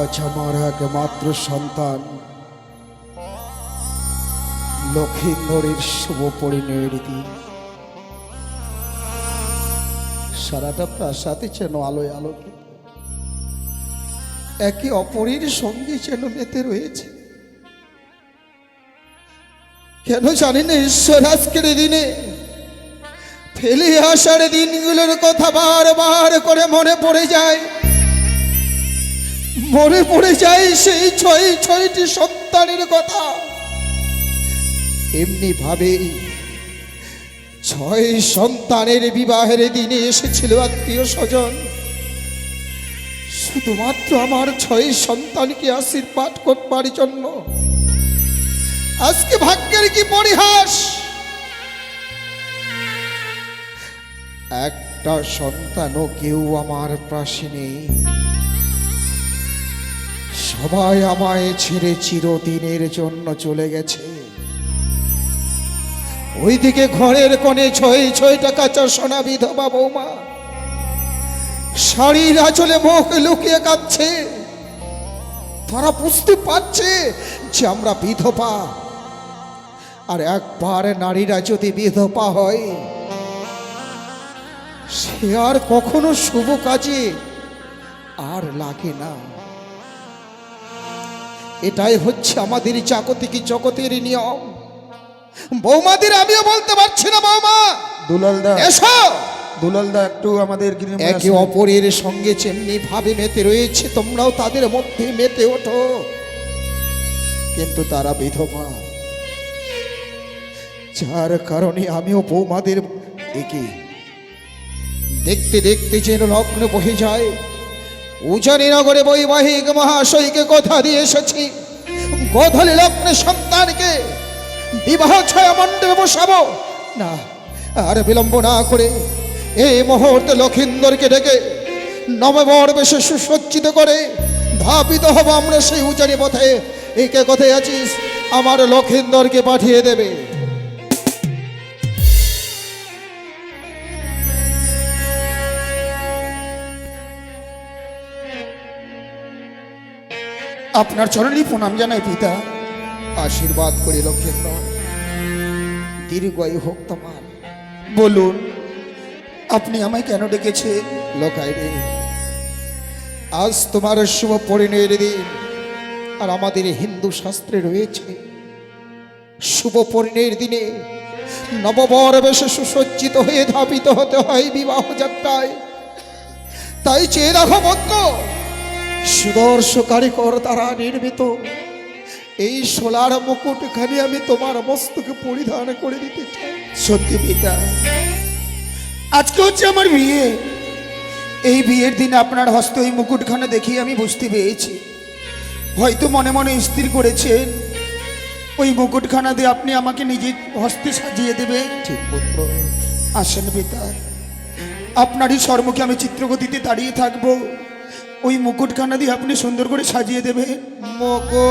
আজ আমার একমাত্র সন্তান। লক্ষিন্দরের শুভ পরিণয়ের দিন। সারাটা প্রাসাদে যেন আলোয় আলোকে একে অপরের সঙ্গে যেন মেতে রয়েছে। কেন জানি না ঈশ্বর আজকের দিনে ফেলে আসার দিনগুলোর কথা বারবার করে মনে পড়ে যায়। মনে পড়ে যায় সেই ছয়, ছয়টি সন্তানের কথা। এমনি ভাবে ছয় সন্তানের বিবাহের দিনে এসেছিল আত্মীয় স্বজন। শুধুমাত্র আমার ছয় সন্তানকে আশীর্বাদ করবার জন্য। আজকে ভাগ্যের কি পরিহাস? একটা সন্তানও কেউ আমার পাশে নেই। সবাই আমায় ছেড়ে চিরদিনের জন্য চলে গেছে। ওইদিকে ঘরের কোণে ছয় ছয়টা কাঁচা সোনা বিধবা বৌমা। শাড়ির আঁচলে মুখ লুকিয়ে কাঁদছে। তারা বুঝতে পারছে যে আমরা বিধবা। আর একবার নারীরা যদি বিধবা হয়, সে আর কখনো শুভ কাজে আর লাগে না। এটাই হচ্ছে আমাদের জাগতিক জগতের নিয়ম। বৌমাদের আমিও বলতে পারছি না বৌমা। দুলালদা এসো। দুলালদা একটু আমাদের একে অপরের সঙ্গে যেমনি ভাবে মেতে রয়েছে তোমরাও তাদের মধ্যে মেতে ওঠো। কিন্তু তারা বিধবা। যার কারণে আমিও বৌমাদের দেখি দেখতে দেখতে যেন লগ্ন বহে যায়। উজানি নগরে বৈবাহিক মহাশয়কে কথা দিয়ে এসেছি। গোধূলি লগ্নে সন্তানকে বিবাহ ছয় মণ্ডপে বসাবো। না, আর বিলম্ব না করে এই মুহূর্তে লক্ষিন্দরকে ডেকে নববর বেশে সুসজ্জিত করে ধাপিত হব আমরা সেই উজানি পথে। একে কোথায় আছিস? আমার লক্ষিন্দরকে পাঠিয়ে দেবে। আপনার চরণই প্রণাম জানাই পিতা। আশীর্বাদ করি লক্ষিন্দর দীর্ঘায়ু হোক তোমার। বলুন, আপনি আমায় কেন ডেকেছেন লোকায় রে। আজ তোমার শুভ পরিণয়ের দিন, আর আমাদের হিন্দু শাস্ত্রে রয়েছে। শুভ পরিণয়ের দিনে নববর বেশে সুসজ্জিত হয়ে ধাবিত হতে হয় বিবাহ যাত্রায়। তাই চেয়ে রাখো বন্ধ সুদর্শ কারিকর দ্বারা নির্মিত। এই সোলার মুকুটখানি আমি তোমার মস্তকে পরিধান করে দিতে চাই। সত্যি পিতা, আজকে হচ্ছে আমার বিয়ে। এই বিয়ের দিন আপনার হস্ত এই মুকুটখানা দেখি আমি বুঝতে পেরেছি। হয়তো মনে মনে স্থির করেছেন, ওই মুকুটখানা দিয়ে আপনি আমাকে নিজের হস্তে সাজিয়ে দেবেন। ঠিক পুত্র, আসেন পিতা। আপনারই সর্মুখে আমি চিত্রগতিতে দাঁড়িয়ে থাকব। ওই মুকুটখানা দিয়ে আপনি সুন্দর করে সাজিয়ে দেবে মকো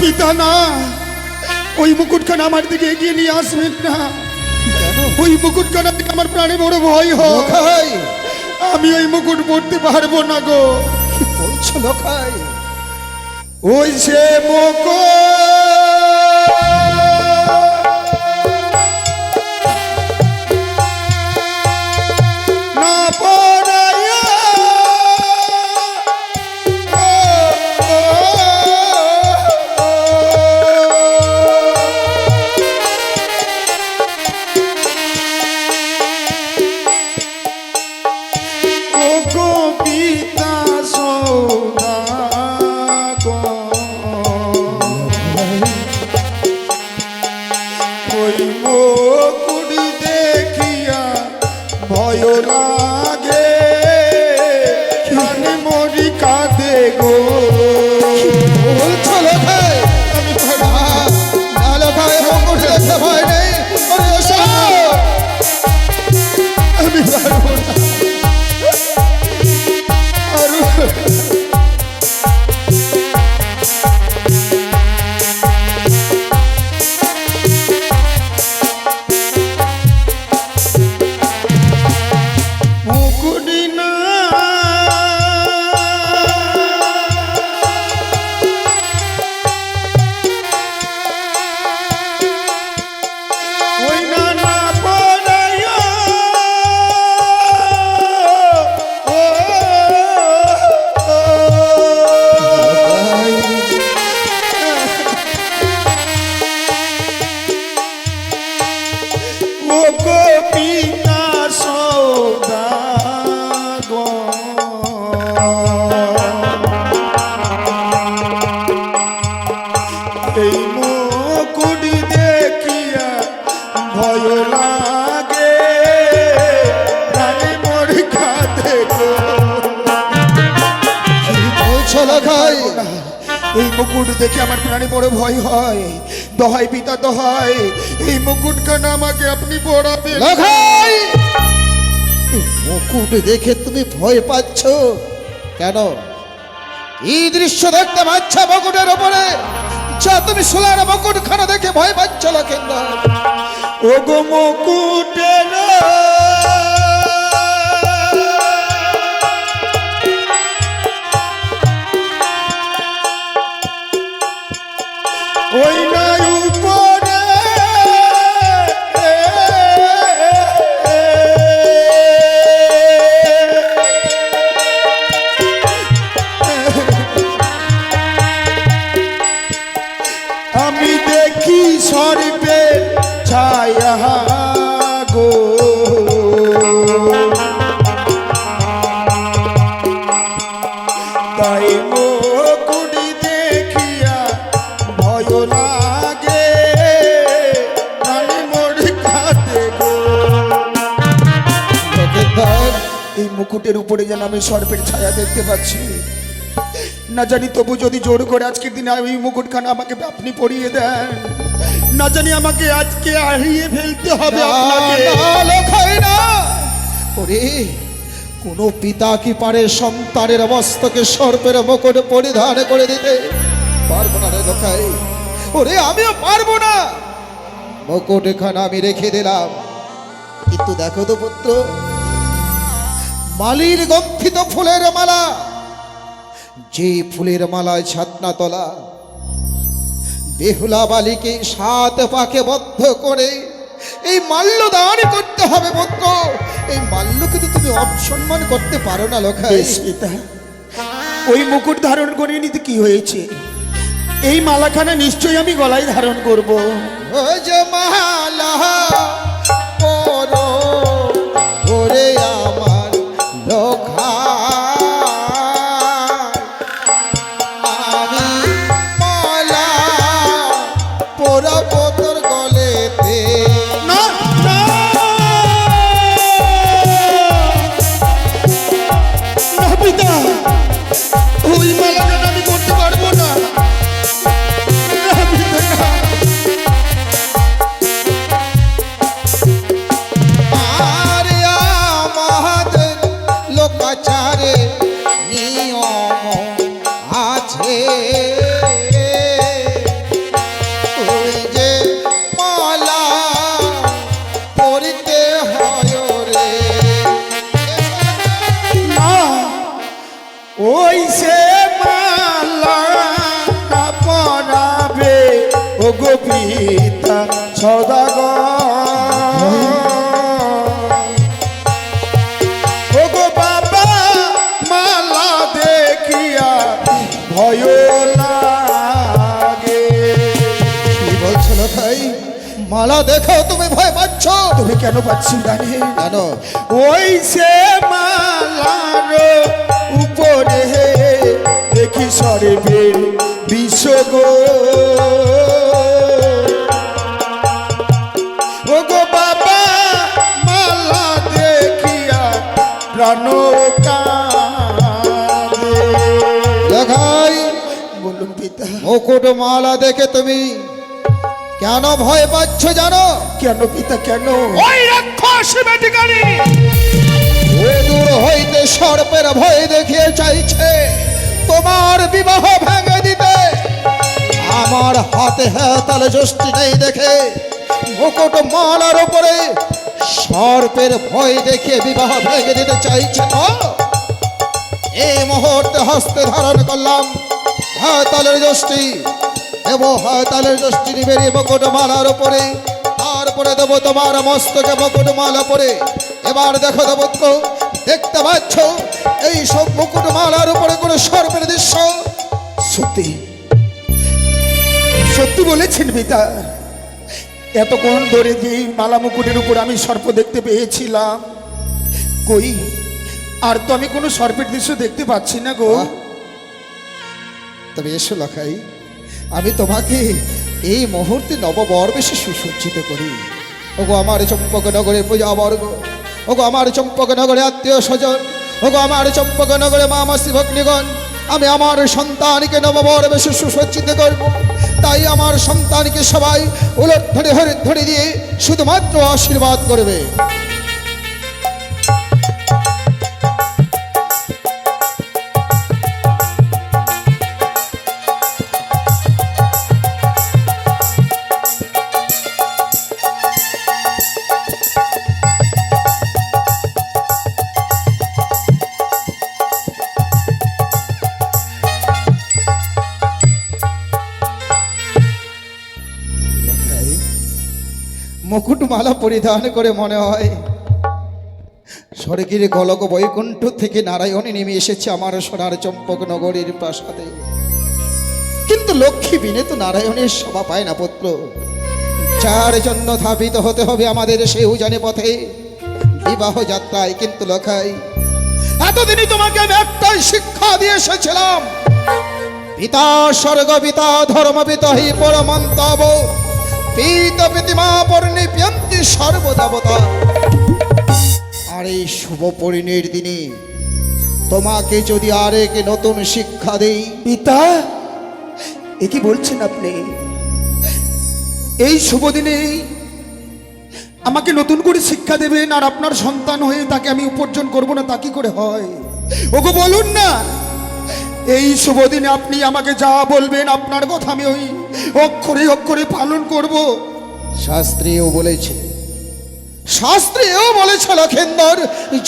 পিতা না ওই মুকুটখানা আমার দিকে এগিয়ে নিয়ে আসবেন না। ওই মুকুটখানা দিকে আমার প্রাণে বড় ভয় হোক আমি ওই মুকুট পড়তে পারব না গো। বলছো লোকাই? ওই সে মুকুট গো এই মুকুড়ি দেখিয়া ভয় লাগে। প্রাণে মরি খাতে গো। কি বলছো লোখাই এই মুকুট দেখে আমার প্রাণে বড় ভয় হয় দহাই পিতা দহাই এই মুকুটখানা আমাকে আপনি লোখাই মুকুট দেখে তুমি ভয় পাচ্ছ? কেন? এই দৃশ্য দেখতে পাচ্ছ মুকুটের ওপরে যা তুমি সোলার মুকুট খানা দেখে ভয় পাচ্ছ লক্ষেন্দ্র ও গো মুকুটের ওই মুকুটের উপরে যেন আমি সর্পের ছায়া দেখতে পাচ্ছি। না জানি তবু যদি জোর করে আজকের দিনে এই মুকুটখানা আমাকে আপনি পরিয়ে দেন না জানি আমাকে আজকে হারিয়ে ফেলতে হবে ওরে কোন পিতা কি পারে সন্তানের মস্তকে সর্পের মুকুট পরিধান করে দিতে? পারব না রে লোখাই ওরে আমিও পারব না। মুকুট খানা আমি রেখে দিলাম। কিন্তু দেখো তো পুত্র মালির গন্থিত ফুলের মালা। যে ফুলের মালায় ছাতনা তলা বেহুলা বালিকে সাত পাকে বদ্ধ করে এই মাল্য দান করতে হবে পুত্র এই মাল্যকে তো তুমি অপসম্মান করতে পারো না পিতা ওই মুকুট ধারণ করে নিতে কি হয়েছে? এই মালাখানা নিশ্চয়ই আমি গলায় ধারণ করব। মালা ওই সে মালা পরাবে ও গোপিতা সদাগর। মালা দেখো তুমি কেন পাচ্ছি জানি? কেন ওই সে মালার উপরে দেখি সরবে বিশ্বগ বাবা দেখিয়া প্রাণ মুকুট মালা দেখে তুমি কেন ভয় পাচ্ছ জানো? কেন পিতা কেন? ওই রাক্ষস বেটিকারি ও দূর হইতে সর্পের ভয় দেখিয়ে চাইছে তোমার বিবাহ ভেঙে দিতে। আমার হাতে হাতালে যষ্টি নেই দেখে মুকুট মালার উপরে সর্পের ভয় দেখে বিবাহ ভেঙে দিতে চাইছে তো? এই মুহূর্তে হস্তে ধারণ করলাম হাতালের যষ্টি। এবং হাতালের যষ্টি বেরিয়ে মুকুট মালার উপরে। তারপরে দেবো তোমার মস্তকে মুকুট মালা পরে। এবার দেখো তো দেখতে পাচ্ছ? এই সব মুকুট মালার উপরে কোনো সর্বের দৃশ্য? সত্যি। সত্যি বলেছেন পিতা। এতক্ষণ ধরে যে মালা মুকুটের উপর আমি সর্প দেখতে পেয়েছিলাম। কই? আর তো আমি কোনো সর্পের দৃশ্য দেখতে পাচ্ছি না গো। তবে এসো লখাই। আমি তোমাকে এই মুহূর্তে নববর বেশি সুসজ্জিত করি। ওগো আমার চম্পকনগরের পূজা বর্গ ওগো আমার চম্পকনগরে আত্মীয় স্বজন, ওগো আমার চম্পকনগরে মা মাসি ভগ্নিগণ, আমি আমার সন্তানকে নববর বেশি সুসজ্জিত করব। তাই আমার সন্তানকে সবাই উলট ধরে হরে ধরে দিয়ে শুধুমাত্র আশীর্বাদ করবে। মুকুটমালা পরিধান করে মনে হয়, স্বর্গের গলক বৈকুণ্ঠ থেকে নারায়ণী নেমে এসেছে আমার সোনার চম্পক নগরীর প্রাসাদে। কিন্তু লক্ষ্মী বিনে তো নারায়ণের সভা পায় না পুত্র। যার জন্য ধাবিত হতে হবে আমাদের সেই উজানে পথে, বিবাহ যাত্রায় কিন্তু লখাই। এতদিনই তোমাকে আমি একটাই শিক্ষা দিয়ে এসেছিলাম, পিতা স্বর্গ, পিতা ধর্ম, পিতা হি পরমন্তব পিত পিতিমা পর্ণি পিয়ন্তি সর্বদেবতা। আর এই শুভ পরিণের দিনে তোমাকে যদি আরেক নতুন শিক্ষা দেই। পিতা এ কি বলছেন আপনি? এই শুভ দিনে আমাকে নতুন করে শিক্ষা দেবেন আর আপনার সন্তান হয়ে তাকে আমি উপার্জন করব না তা কি করে হয়? ওগো বলুন না! এই শুভ দিনে আপনি আমাকে যা বলবেন আপনার কথা আমি ওই অক্ষরে অক্ষরে পালন করব। শাস্ত্রীও বলেছে। শাস্ত্রীও বলেছে লক্ষেন্দর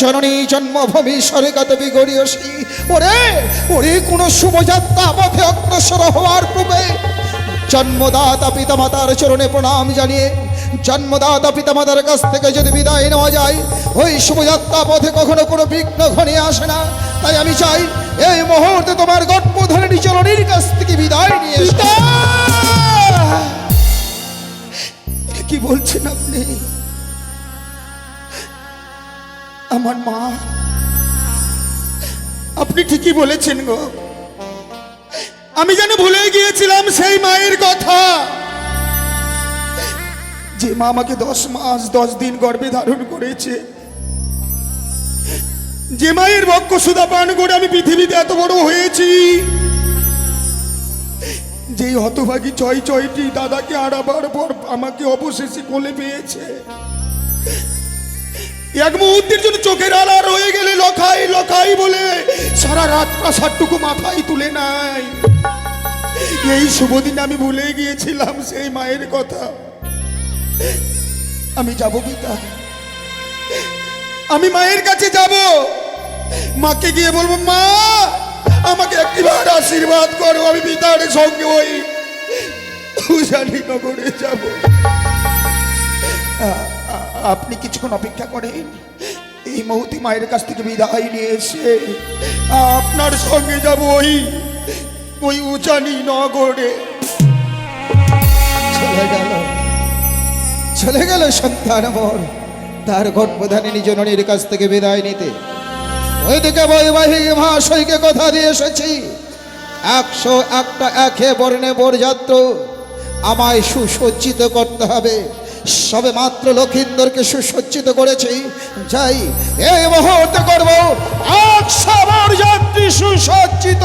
জননী জন্মভূমি স্বর্গত বিগড়িয়সী ওরে ওরে কোনো শুভযাত্রা পথে অগ্রসর হওয়ার পূর্বে জন্মদাতা পিতামাতার চরণে প্রণাম জানিয়ে জন্মদাতা পিতামাতার কাছ থেকে যদি বিদায় নেওয়া যায় ওই শুভযাত্রা পথে কখনো কোনো বিঘ্ন ঘনিয়ে আসে না। তাই আমি চাই এই মুহূর্তে তোমার গর্ভধারণী চরণীর কাছ থেকে বিদায় নিয়ে। কি বলছেন আপনি? আমার মা। আপনি ঠিকই বলেছেন গো। আমি যেন ভুলে গিয়েছিলাম সেই মায়ের কথা। যে মা আমাকে দশ মাস দশ দিন গর্ভে ধারণ করেছে যে মায়ের বক্ষ সুদা পান করে আমি পৃথিবীতে এত বড় হয়েছি। যেই হতভাগী ছয় ছয়টি দাদাকে আড়াবার পর আমাকে অবশেষে কোলে পেয়েছে। এক মুহূর্তের জন্য চোখের আড়া রয়ে গেলে লখাই লখাই বলে সারা রাত প্রাসাদটুকু মাথায় তুলে নাই। এই শুভ দিনে আমি ভুলে গিয়েছিলাম সেই মায়ের কথা। আমি যাব পিতা। আমি মায়ের কাছে যাব। মাকে গিয়ে বলব, মা, আমাকে একটিবার আশীর্বাদ করো, আমি পিতার সঙ্গে ওই উজানি নগরে যাব। আপনি কিছুক্ষণ অপেক্ষা করেন। এই মুহূর্তে মায়ের কাছ থেকে বিদায় নিয়ে এসে আপনার সঙ্গে যাব ওই ওই উচানি নগরে। চলে গেল। চলে গেল সন্তান মর তার গর্ভধারিণী জননীর কাছ থেকে বিদায় নিতে। ওইদিকে বৈবাহিক মহাশয়কে কথা দিয়ে এসেছি। একশো একটা একে বর্ণে বরযাত্র আমায় সুসজ্জিত করতে হবে। সবে মাত্র লক্ষিন্দরকে সুসজ্জিত করেছি। যাই, এই মুহূর্তে করব। একশো বরযাত্রী সুসজ্জিত।